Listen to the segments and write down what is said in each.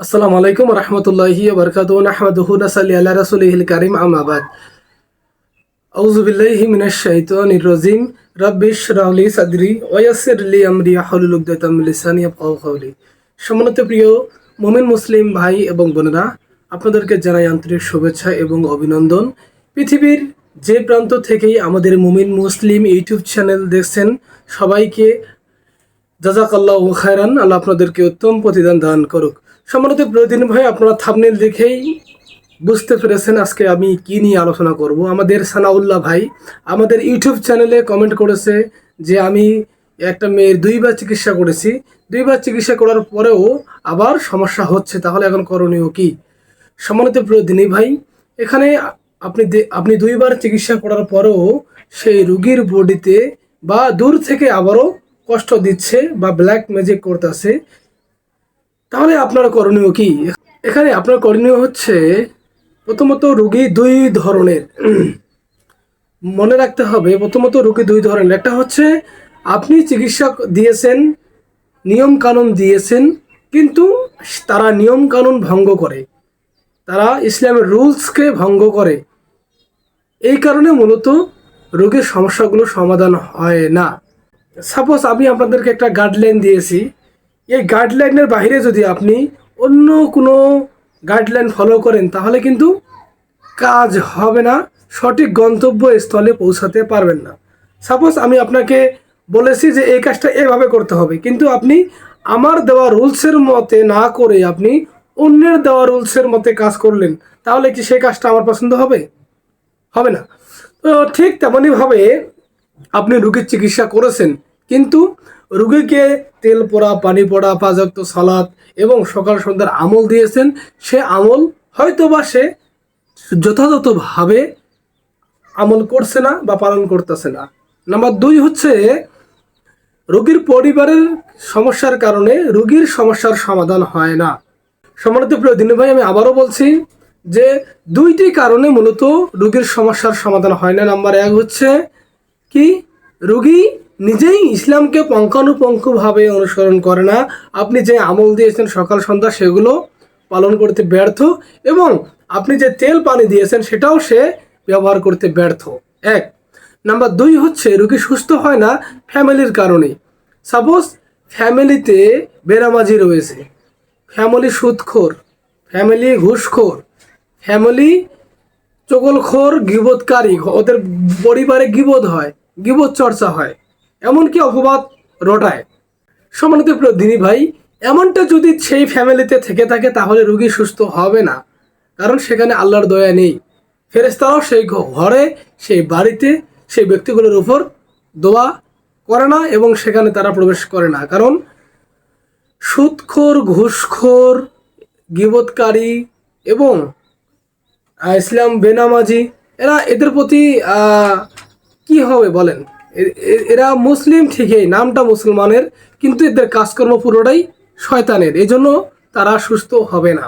আসসালামু আলাইকুম রহমতুল্লাহি বরকাত নাহমাদুহু নাসাল্লি আলা রাসূলিহিল কারীম, আম্মা বাদ। আউযু বিল্লাহি মিনাশ শাইতানির রাজিম। রাব্বি ইশরাহ লি সাদরি ওয়া ইয়াসসির লি আমরি ওয়াহলুল উকদাতাম লিসানি ইয়াফকাহু কওলি। সম্মানিত প্রিয় মুমিন মুসলিম ভাই এবং বোনেরা, আপনাদেরকে জানাই আন্তরিক শুভেচ্ছা এবং অভিনন্দন। পৃথিবীর যে প্রান্ত থেকেই আমাদের মুমিন মুসলিম ইউটিউব চ্যানেল দেখছেন, সবাইকে জাজাক আল্লাহ খায়রান। আল্লাহ আপনাদেরকে উত্তম প্রতিদান দান করুক। সম্মানিত প্রতিদিন ভাই, আপনারা থামনেল দেখেই বুঝতে পেরেছেন আজকে আমি কি নিয়ে আলোচনা করব। আমাদের সানাউল্লাহ ভাই আমাদের ইউটিউব চ্যানেলে কমেন্ট করেছে যে আমি একটা মেয়ের দুইবার চিকিৎসা করেছি। দুইবার চিকিৎসা করার পরেও আবার সমস্যা হচ্ছে, তাহলে এখন করণীয় কি? সম্মানিত প্রতিদিনী ভাই, এখানে আপনি আপনি দুইবার চিকিৎসা করার পরেও সেই রুগীর বডিতে বা দূর থেকে আবারও কষ্ট দিচ্ছে বা ব্ল্যাক ম্যাজিক করতেছে। তাহলে আপনার করণীয় কি? এখানে আপনার করণীয় হচ্ছে প্রথমত রুগী দুই ধরনের। মনে রাখতে হবে, প্রথমত রুগী দুই ধরনের। একটা হচ্ছে আপনি চিকিৎসক দিয়েছেন, নিয়ম কানুন দিয়েছেন, কিন্তু তারা নিয়ম কানুন ভঙ্গ করে। তারা ইসলামের রুলসকে ভঙ্গ করে। এই কারণে মূলত রোগের সমস্যাগুলো সমাধান হয় না। সাপোজ আমি আপনাদেরকে একটা গাইডলাইন দিয়েছি এই গাইডলাইনের বাইরে যদি আপনি অন্য কোনো গাইডলাইন ফলো করেন, তাহলে কিন্তু কাজ হবে না, সঠিক গন্তব্য স্থলে পৌঁছাতে পারবেন না। সাপোজ আমি আপনাকে বলেছি যে এই কাজটা এভাবে করতে হবে, কিন্তু আপনি আমার দেওয়া রুলসের মতে না করে আপনি অন্যের দেওয়া রুলসের মতে কাজ করলেন, তাহলে কি সেই কাজটা আমার পছন্দ হবে? হবে না। তো ঠিক তেমনইভাবে আপনি রুগীর চিকিৎসা করেছেন, কিন্তু রুগীকে তেল পোড়া, পানি পোড়া, পাঁচক্ত সালাদ এবং সকাল সন্ধ্যার আমল দিয়েছেন। সে আমল হয়তোবা সে যথাযথভাবে আমল করছে না বা পালন করতেছে না। নাম্বার দুই হচ্ছে, রোগীর পরিবারের সমস্যার কারণে রোগীর সমস্যার সমাধান হয় না। সম্মানিত প্রিয় দিনু ভাই, আমি আবারও বলছি যে দুইটি কারণে মূলত রোগীর সমস্যার সমাধান হয় না। নাম্বার এক হচ্ছে কি? রোগী নিজেই ইসলামকে পঙ্খানুপঙ্খভাবে অনুসরণ করে না। আপনি যে আমল দিয়েছেন সকাল, সন্ধ্যা, সেগুলো পালন করতে ব্যর্থ এবং আপনি যে তেল পানি দিয়েছেন সেটাও সে ব্যবহার করতে ব্যর্থ। এক। নাম্বার দুই হচ্ছে, রুগী সুস্থ হয় না ফ্যামিলির কারণে। সাপোজ ফ্যামিলিতে বেরামাজি রয়েছে। ফ্যামিলি সুদখোর, ফ্যামিলি ঘুষখোর, ফ্যামিলি চগলখোর, গিবোধকারী, ওদের পরিবারে গিবোধ হয় গিবোধ চর্চা হয়। এমনকি অপবাদ রটায়। সম্মানিত প্রিয় দিনী ভাই, এমনটা যদি সেই ফ্যামিলিতে থেকে থাকে, তাহলে রুগী সুস্থ হবে না। কারণ সেখানে আল্লাহর দয়া নেই। ফেরেস্তারাও সেই ঘরে, সেই বাড়িতে, সেই ব্যক্তিগুলোর উপর দোয়া করে না এবং সেখানে তারা প্রবেশ করে না। কারণ সুদখোর ঘুষখোর, গিবৎকারী এবং ইসলাম বেনামাজি, এরা এদের প্রতি কি হবে বলেন? এরা মুসলিম ঠিকই, নামটা মুসলমানের, কিন্তু এদের কাজকর্ম পুরোটাই শয়তানের এই জন্য তারা সুস্থ হবে না।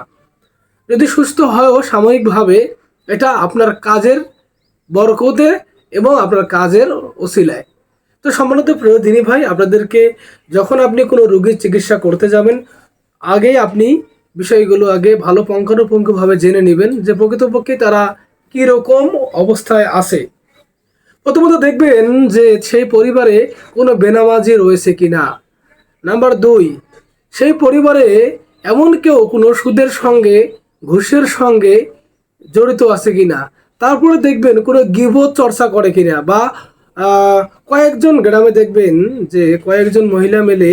যদি সুস্থ হয়ও সাময়িকভাবে, এটা আপনার কাজের বরকতে এবং আপনার কাজের ওসিলায়। তো সম্মানিত প্রিয় দিনী ভাই, আপনাদেরকে যখন আপনি কোনো রোগীর চিকিৎসা করতে যাবেন আগে আপনি বিষয়গুলো আগে ভালো পঙ্খানুপুঙ্খভাবে জেনে নেবেন যে প্রকৃতপক্ষে তারা কীরকম অবস্থায় আছে। প্রথমত দেখবেন যে সেই পরিবারে কোনো বেনামাজি রয়েছে কি না নাম্বার দুই, সেই পরিবারে এমন কেউ কোনো সুদের সঙ্গে, ঘুষের সঙ্গে জড়িত আছে কিনা? তারপরে দেখবেন কোনো গিবোধ চর্চা করে কিনা বা কয়েকজন গ্রামে দেখবেন যে কয়েকজন মহিলা মিলে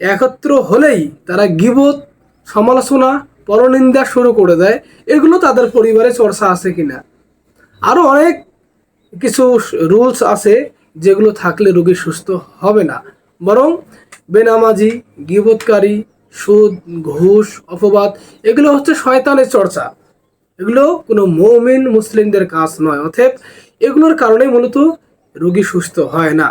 একত্র হলেই তারা গিবোধ সমালোচনা, পরনিন্দা শুরু করে দেয়। এগুলো তাদের পরিবারে চর্চা আছে কিনা? আরও অনেক কিছু রুলস আছে যেগুলো থাকলে রোগী সুস্থ হবে না। বরং বেনামাজি, গিবৎকারী, সুদ, ঘুষ, অপবাদ, এগুলো হচ্ছে শয়তানের চর্চা। এগুলো কোনো মৌমিন মুসলিমদের কাজ নয়, অতএব এগুলোর কারণে মূলত রোগী সুস্থ হয় না।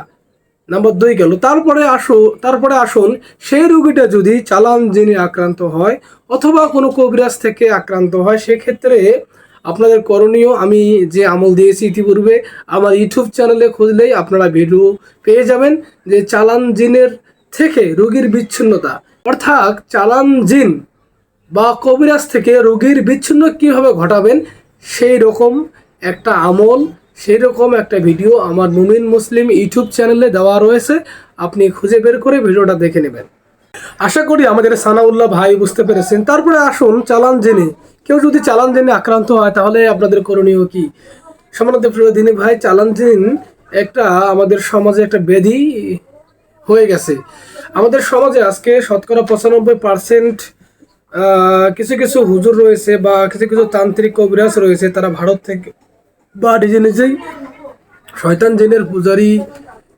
নাম্বার দুই গেল, তারপরে আসো, তারপরে আসুন, সেই রোগীটা যদি চালান যিনি আক্রান্ত হয় অথবা কোনো কবিরাজ থেকে আক্রান্ত হয়, সেক্ষেত্রে আপনাদের করণীয়, আমি যে আমল দিয়েছি ইতিপূর্বে, আমার ইউটিউব চ্যানেলে খুঁজলেই আপনারা ভিডিও পেয়ে যাবেন যে চালান জিনের থেকে রোগীর বিচ্ছিন্নতা। অর্থাৎ চালান জিন বা কবিরাজ থেকে রোগীর বিচ্ছিন্ন কীভাবে ঘটাবেন সেই রকম একটা আমল সেই রকম একটা ভিডিও আমার মুমিন মুসলিম ইউটিউব চ্যানেলে দেওয়া রয়েছে। আপনি খুঁজে বের করে ভিডিওটা দেখে নেবেন। আশা করি আমাদের সানাউল্লাহ ভাই বুঝতে পেরেছেন। তারপরে আসুন চালান জেনে। কেউ যদি চালান জেনে আক্রান্ত হয়, তাহলে আপনাদের করণীয় কি? সমানত দিনী ভাই, চালান জেন একটা আমাদের সমাজে একটা ব্যাধি হয়ে গেছে। আমাদের সমাজে আজকে শতকরা পঁচানব্বই পার্সেন্ট কিছু কিছু হুজুর রয়েছে বা কিছু কিছু তান্ত্রিক কবিরাজ রয়েছে, তারা ভারত থেকে বা নিজে নিজেই শয়তান জিনের পূজারি,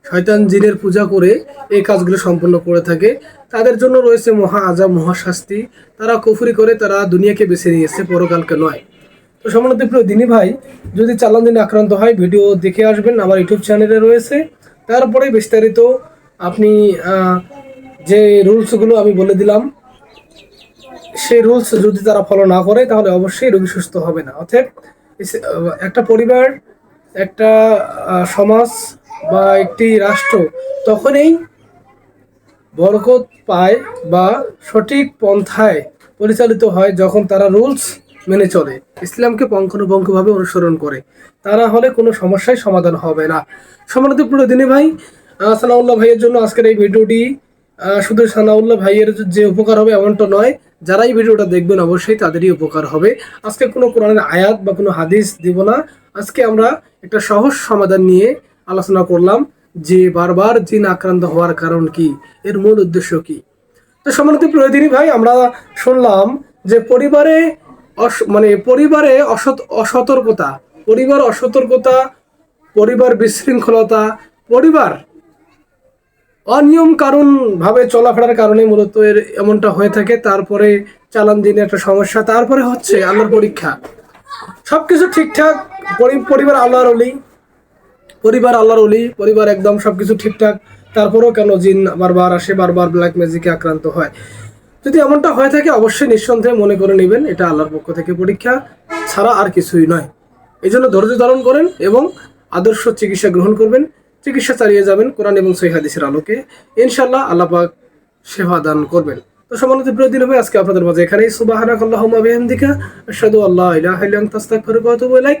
শয়তান জিনের পূজা করে এই কাজগুলো সম্পন্ন করে থাকে। তাদের জন্য রয়েছে মহা আজাব মহাশাস্তি তারা কুফরি করে, তারা দুনিয়াকে বেছে নিয়েছে, পরকালকে নয়। তো সমানতি প্রিয় দিনী ভাই, যদি চালান দিনে আক্রান্ত হয়, ভিডিও দেখে আসবেন, আমার ইউটিউব চ্যানেলে রয়েছে। তারপরে বিস্তারিত আপনি যে রুলসগুলো আমি বলে দিলাম সেই রুলস যদি তারা ফলো না করে, তাহলে অবশ্যই রোগী সুস্থ হবে না। অর্থাৎ একটা পরিবার, একটা সমাজ বা একটি রাষ্ট্র তখনই বরকত পায় বা সঠিক পন্থায় পরিচালিত হয় যখন তারা রুলস মেনে চলে, ইসলামকে পঙ্খানুপঙ্খভাবে অনুসরণ করে। তারা হলে কোনো সমস্যায় সমাধান হবে না। সমানিত প্রিয় দিনী ভাই সানাউল্লাহ ভাইয়ের জন্য আজকের এই ভিডিওটি শুধু সানাউল্লাহ ভাইয়ের যে উপকার হবে এমনটা নয় যারাই ভিডিওটা দেখবেন অবশ্যই তাদেরই উপকার হবে। আজকে কোনো কোরআনের আয়াত বা কোনো হাদিস দিব না। আজকে আমরা একটা সহজ সমাধান নিয়ে আলোচনা করলাম। যে বারবার জিন আক্রান্ত হওয়ার কারণ কি? এর মূল উদ্দেশ্য কি? তো সমানিত প্রয়োজনী ভাই, আমরা শুনলাম যে পরিবারে মানে পরিবারে অসত, অসতর্কতা, পরিবার অসতর্কতা, পরিবার বিশৃঙ্খলতা, পরিবার অনিয়ম কারণ ভাবে চলাফেরার কারণে মূলত এর এমনটা হয়ে থাকে, তারপরে চালান দিনে একটা সমস্যা, তারপরে হচ্ছে আল্লাহর পরীক্ষা। সবকিছু ঠিকঠাক, পরি- পরিবার আল্লাহর অলি। পরিবার আল্লাহর অলি পরিবার একদম সবকিছু ঠিকঠাক, তারপরেও কেন জিন বারবার আসে, বারবার ব্ল্যাক ম্যাজিকে আক্রান্ত হয়? যদি এমনটা হয়ে থাকে, অবশ্যই নিঃসন্দেহে মনে করে নেবেন, এটা আল্লাহর পক্ষ থেকে পরীক্ষা ছাড়া আর কিছুই নয়। এই জন্য ধৈর্য ধারণ করেন এবং আদর্শ চিকিৎসা গ্রহণ করবেন। চিকিৎসা চালিয়ে যাবেন কোরআন এবং সহি হাদিসের আলোকে। ইনশাল্লাহ আল্লাহ পাক সেবা দান করবেন। তো সমানিত প্রিয় দিন হবে আজকে আপনাদের মাঝে এখানেই সুবাহানাক আল্লাহুম্মা বিহামদিকা, আশহাদু আল্লা ইলাহা আস্তাগফিরুকা ওয়া আতুবু ইলাইক।